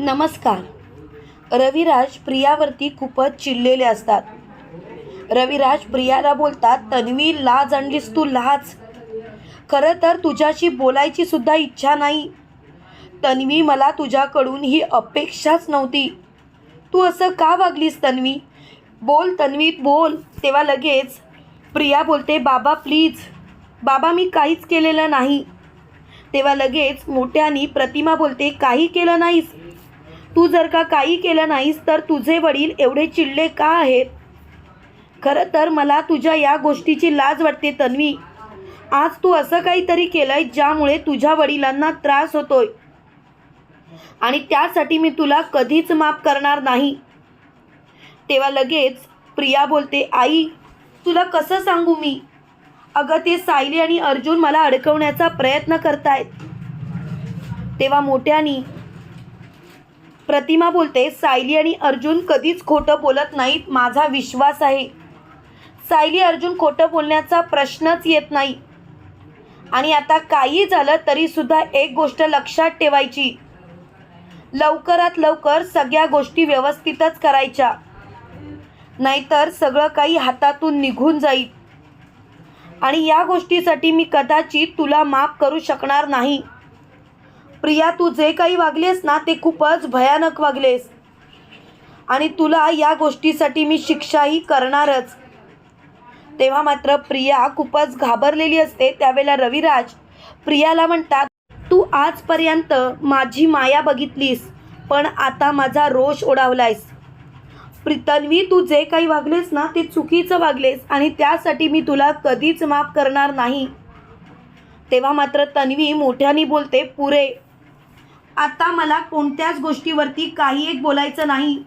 नमस्कार. रविराज प्रियावरती खूपच चिडलेले असतात. रविराज प्रियाला बोलतात तन्वी लाज आणलीस तू लाज. खरं तर तुझ्याशी बोलायची सुद्धा इच्छा नाही. तन्वी मला तुझ्याकडून ही अपेक्षाच नव्हती. तू असं का वागलीस तन्वी? बोल तन्वी बोल. तेव्हा लगेच प्रिया बोलते बाबा प्लीज. बाबा मी काहीच केलेलं नाही. तेव्हा लगेच मोठ्यानी प्रतिमा बोलते काही केलं नाहीस? तू जर का काही केलं नाहीस तर तुझे वडील एवढे चिडले का आहेत? खरं तर मला तुझ्या या गोष्टीची लाज वाटते तन्वी. आज तू असं काहीतरी केलंय ज्यामुळे तुझ्या वडिलांना त्रास होतोय. आणि त्यासाठी मी तुला कधीच माफ करणार नाही. तेव्हा लगेच प्रिया बोलते आई तुला कसं सांगू मी? अगं ते सायली आणि अर्जुन मला अडकवण्याचा प्रयत्न करतायत. तेव्हा मोठ्यानी प्रतिमा बोलते सायली आणि अर्जुन कधीच खोटं बोलत नाहीत माझा विश्वास आहे. सायली अर्जुन खोटं बोलण्याचा प्रश्नच येत नाही. आणि आता काही झालं तरी सुद्धा एक गोष्ट लक्षात ठेवायची. लवकरात लवकर सगळ्या गोष्टी व्यवस्थितच करायच्या. नाहीतर सगळं काही हातातून निघून जाईल. आणि या गोष्टीसाठी मी कदाचित तुला माफ करू शकणार नाही. प्रिया तू जे काही वागलेस ना ते खूपच भयानक वागलेस. आणि तुला या गोष्टीसाठी मी शिक्षाही करणारच. तेव्हा मात्र प्रिया खूपच घाबरलेली असते. त्यावेळेला रविराज प्रियाला म्हणतात तू आजपर्यंत माझी माया बघितलीस पण आता माझा रोष ओढावलायस. प्रितन्वी तू जे काही वागलेस ना ते चुकीचं वागलेस आणि त्यासाठी मी तुला कधीच माफ करणार नाही. तेव्हा मात्र तन्वी मोठ्याने बोलते पुरे आता मला कोणत्याच गोष्टीवरती काही एक बोलायचं नाही.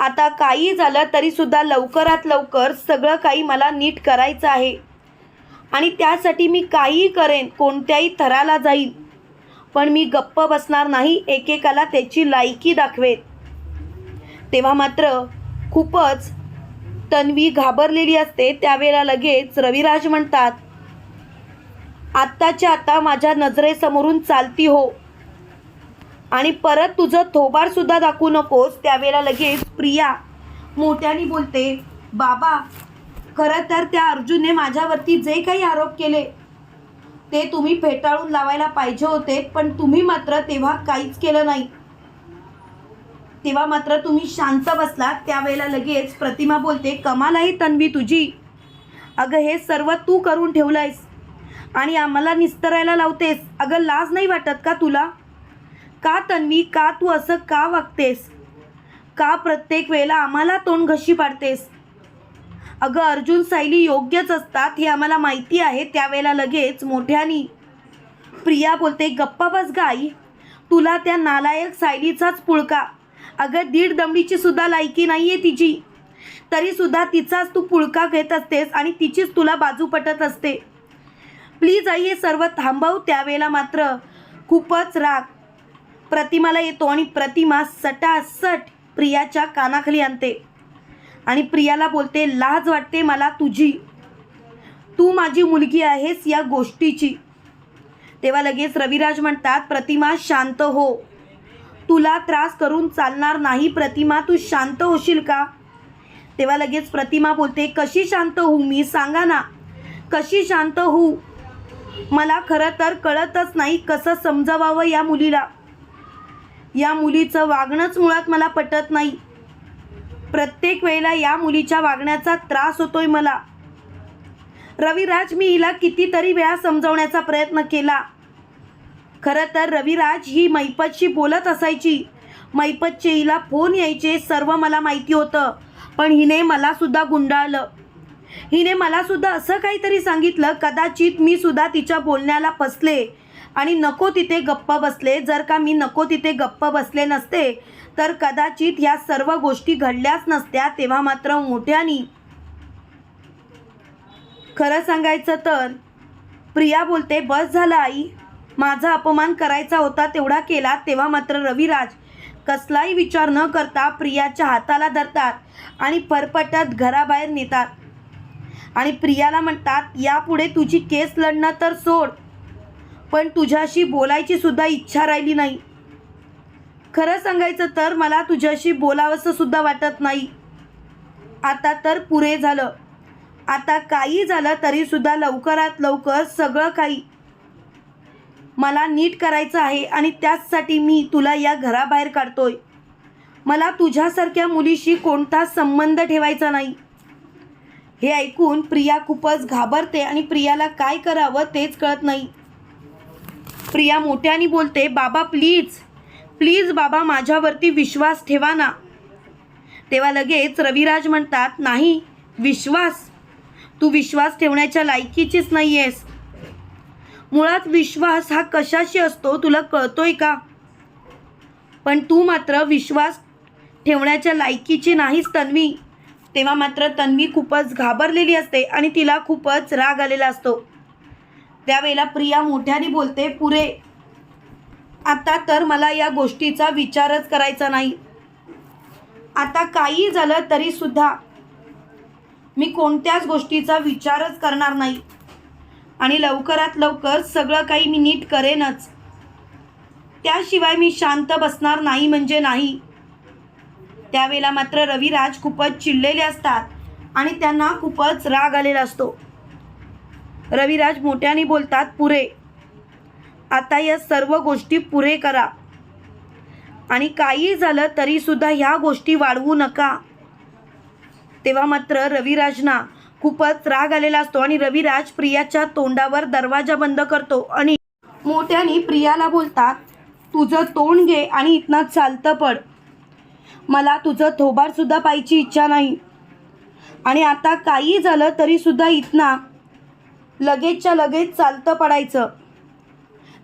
आता काही झालं तरीसुद्धा लवकरात लवकर सगळं काही मला नीट करायचं आहे. आणि त्यासाठी मी काहीही करेन कोणत्याही थराला जाईन पण मी गप्प बसणार नाही एकेकाला त्याची लायकी दाखवेन. तेव्हा मात्र खूपच तन्वी घाबरलेली असते त्यावेळेला लगेच रविराज म्हणतात आत्ताच्या आता माझ्या नजरेसमोरून चालती हो. आणि परत तुझं थोबारसुद्धा दाखवू नकोस. त्यावेळेला लगेच प्रिया मोठ्याने बोलते बाबा खरं तर त्या अर्जुनने माझ्यावरती जे काही आरोप केले ते तुम्ही फेटाळून लावायला पाहिजे होते पण तुम्ही मात्र तेव्हा काहीच केलं नाही. तेव्हा मात्र तुम्ही शांत बसलात. त्यावेळेला लगेच प्रतिमा बोलते कमाल आहे तन्वी तुझी. अगं हे सर्व तू करून ठेवलं आहेस आणि आम्हाला निस्तरायला लावतेस. अगं लाज नाही वाटत का तुला? का तन्वी? का तू असं का वागतेस? का प्रत्येक वेळेला आम्हाला तोंड घशी पाडतेस? अगं अर्जुन सायली योग्यच असतात हे आम्हाला माहिती आहे त्यावेळेला लगेच मोठ्यानी. प्रिया बोलते गप्पा बस गाई तुला त्या नालायक सायलीचाच पुळका. अगं दीड दमडीची सुद्धा लायकी नाही आहे तिची तरीसुद्धा तिचाच तू पुळका घेत असतेस आणि तिचीच तुला बाजू पटत असते. प्लीज आई हे सर्व थांबव त्यावेळेला मात्र. खूपच राग. प्रतिमाला येतो आणि प्रतिमा सटासट प्रियाच्या कानाखाली आणते. आणि प्रियाला बोलते लाज वाटते मला तुझी. तू माझी मुलगी आहेस या गोष्टीची. तेव्हा लगेच रविराज म्हणतात प्रतिमा शांत हो. तुला त्रास करून चालणार नाही. प्रतिमा तू शांत होशील का? तेव्हा लगेच प्रतिमा बोलते कशी शांत होऊ मी? सांगा ना. कशी शांत होऊ? मला खरं तर कळतच नाही कसं समजवावं या मुलीला. या मुलीचं वागणंच मुळात मला पटत नाही. प्रत्येक वेळेला या मुलीच्या वागण्याचा त्रास होतोय मला. रविराज मी हिला कितीतरी वेळा समजवण्याचा प्रयत्न केला. खरं तर रविराज ही मैपतशी बोलत असायची. मैपतचे हिला फोन यायचे सर्व मला माहिती होतं पण हिने मलासुद्धा गुंडाळलं. हिने मलासुद्धा असं काहीतरी सांगितलं कदाचित मी सुद्धा तिच्या बोलण्याला फसले. आणि नको तिथे गप्प बसले. जर का मी नको तिथे गप्प बसले नसते तर कदाचित ह्या सर्व गोष्टी घडल्याच नसत्या तेव्हा मात्र मोठ्यानी खरं सांगायचं तर प्रिया बोलते बस झालं आई. माझा अपमान करायचा होता तेवढा केला. तेव्हा मात्र रविराज कसलाही विचार न करता प्रियाच्या हाताला धरतात आणि परपटत घराबाहेर नेतात. आणि प्रियाला म्हणतात यापुढे तुझी केस लढणं तर सोड. पण तुझ्याशी बोलायची सुद्धा इच्छा राहिली नाही. खरं सांगायचं तर मला तुझ्याशी बोलावंसं सुद्धा वाटत नाही. आता तर पुरे झालं. आता काही झालं तरी सुद्धा लवकरात लवकर सगळं काही मला नीट करायचं आहे आणि त्याचसाठी मी तुला या घराबाहेर काढतोय. मला तुझ्यासारख्या मुलीशी कोणता संबंध ठेवायचा नाही. हे ऐकून प्रिया खूपच घाबरते आणि प्रियाला काय करावं तेच कळत नाही. प्रिया मोठ्याने बोलते बाबा प्लीज प्लीज बाबा माझ्यावरती विश्वास ठेवा ना. तेव्हा लगेच रविराज म्हणतात नाही विश्वास तू विश्वास ठेवण्याच्या लायकीचीच नाही आहेस मुळात विश्वास हा कशाशी असतो तुला कळतोय का? पण तू मात्र विश्वास ठेवण्याच्या लायकीची नाहीस तन्वी. तेव्हा मात्र तन्वी खूपच घाबरलेली असते आणि तिला खूपच राग आलेला असतो. त्यावेळेला प्रिया मोठ्याने बोलते पुरे आता तर मला या गोष्टीचा विचारच करायचा नाही. आता काही झालं तरी सुद्धा मी कोणत्याच गोष्टीचा विचारच करणार नाही. आणि लवकरात लवकर सगळं काही मी नीट करेनच. त्याशिवाय मी शांत बसणार नाही म्हणजे नाही. त्यावेळेला मात्र रविराज खूपच चिडलेले असतात आणि त्यांना खूपच राग आलेला असतो. रविराज मोठ्याने बोलतात पुरे. आता या सर्व गोष्टी पुरे करा. आणि काही झालं तरी सुद्धा ह्या गोष्टी वाढवू नका. तेव्हा मात्र रविराजना खूपच राग आलेला असतो आणि रविराज प्रियाच्या तोंडावर दरवाजा बंद करतो आणि मोठ्याने प्रियाला बोलतात तुझं तोंड घे आणि इथनं चालतं पड. मला तुझं थोबाड सुद्धा पाहायची इच्छा नाही. आणि आता काही झालं तरी सुद्धा इथना लगेचच्या लगेच चालतं पडायचं.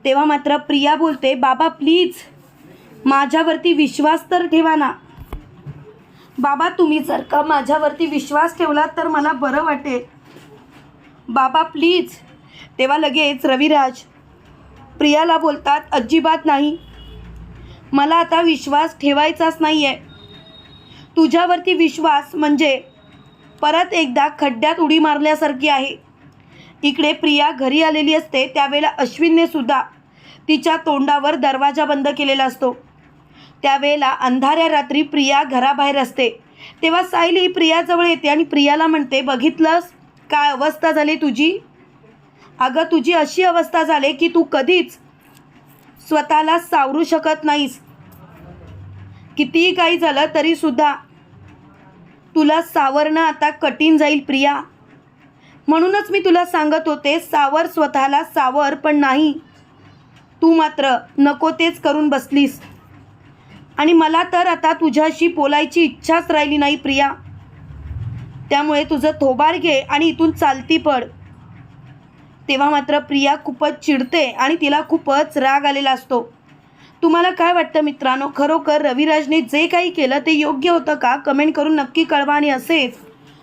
तेव्हा मात्र प्रिया बोलते बाबा प्लीज माझ्यावरती विश्वास तर ठेवा ना. बाबा तुम्ही जर का माझ्यावरती विश्वास ठेवलात तर मला बरं वाटेल. बाबा प्लीज तेव्हा लगेच रविराज प्रियाला बोलतात अजिबात नाही. मला आता विश्वास ठेवायचाच नाही आहे तुझ्यावरती विश्वास म्हणजे परत एकदा खड्ड्यात उडी मारल्यासारखी आहे. इकडे प्रिया घरी आलेली असते त्यावेळेला अश्विनने सुद्धा तिच्या तोंडावर दरवाजा बंद केलेला असतो. त्यावेळेला अंधाऱ्या रात्री प्रिया घराबाहेर असते. तेव्हा सायली प्रियाजवळ येते आणि प्रियाला म्हणते बघितलंस? काय अवस्था झाली तुझी? अगं तुझी अशी अवस्था झाली की तू कधीच स्वतःला सावरू शकत नाहीस. कितीही काही झालं तरीसुद्धा तुला सावरणं आता कठीण जाईल प्रिया. म्हणूनच मी तुला सांगत होते सावर स्वतःला सावर पण नाही. तू मात्र नको तेच करून बसलीस. आणि मला तर आता तुझ्याशी बोलायची इच्छाच राहिली नाही प्रिया. त्यामुळे तुझं थोबार घे आणि इथून चालती पड. तेव्हा मात्र प्रिया खूपच चिडते आणि तिला खूपच राग आलेला असतो. तुम्हाला काय वाटतं मित्रांनो? खरोखर रविराजने जे काही केलं ते योग्य होतं का? कमेंट करून नक्की कळवा आणि असेच.